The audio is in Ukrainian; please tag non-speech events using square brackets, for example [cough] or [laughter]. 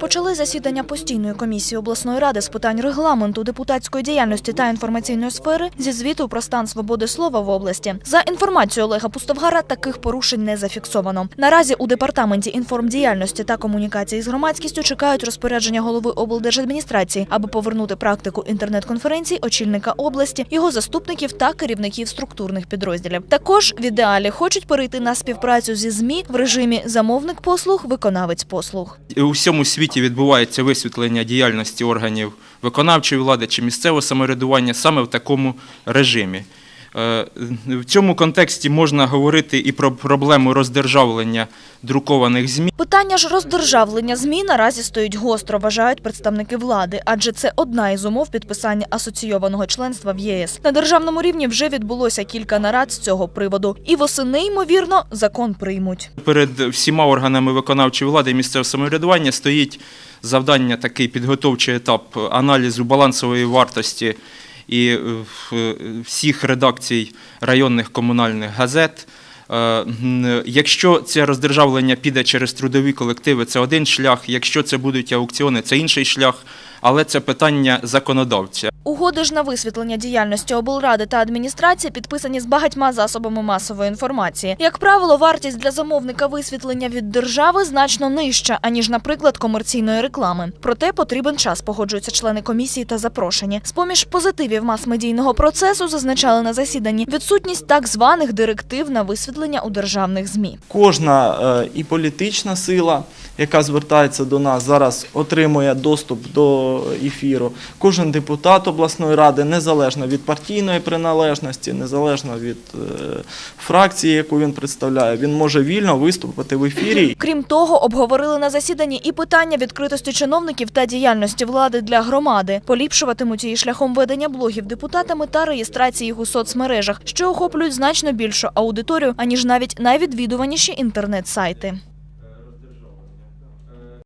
Почали засідання постійної комісії обласної ради з питань регламенту, депутатської діяльності та інформаційної сфери зі звіту про стан свободи слова в області. За інформацією Олега Пустовгара, таких порушень не зафіксовано. Наразі у департаменті інформдіяльності та комунікації з громадськістю чекають розпорядження голови облдержадміністрації, аби повернути практику інтернет-конференцій очільника області, його заступників та керівників структурних підрозділів. Також в ідеалі хочуть перейти на співпрацю зі ЗМІ в режимі замовник послуг, виконавець послуг. У всьому світі відбувається висвітлення діяльності органів виконавчої влади чи місцевого самоврядування саме в такому режимі. Е, В цьому контексті можна говорити і про проблему роздержавлення друкованих ЗМІ. Питання ж роздержавлення ЗМІ наразі стоїть гостро, вважають представники влади, адже це одна із умов підписання асоційованого членства в ЄС. На державному рівні вже відбулося кілька нарад з цього приводу, і восени, ймовірно, закон приймуть. Перед всіма органами виконавчої влади і місцевого самоврядування стоїть завдання такий підготовчий етап аналізу балансової вартості і е, всіх редакцій районних комунальних газет. Е, Якщо це роздержавлення піде через трудові колективи, це один шлях. Якщо це будуть аукціони, це інший шлях. Але це питання законодавця. Угоди ж на висвітлення діяльності облради та адміністрації підписані з багатьма засобами масової інформації. Як правило, вартість для замовника висвітлення від держави значно нижча, аніж, наприклад, комерційної реклами. Проте потрібен час, погоджуються члени комісії та запрошені. З-поміж позитивів мас-медійного процесу зазначали на засіданні відсутність так званих директив на висвітлення у державних змі. Кожна е, і політична сила, яка звертається до нас, зараз отримує доступ до ефіру. Кожен депутат обласної ради, незалежно від партійної приналежності, незалежно від е, фракції, яку він представляє, він може вільно виступити в ефірі. [clears throat] Крім того, обговорили на засіданні і питання відкритості чиновників та діяльності влади для громади. Поліпшуватимуть її шляхом ведення блогів депутатами та реєстрації їх у соцмережах, що охоплюють значно більшу аудиторію, аніж навіть найвідвідуваніші інтернет-сайти.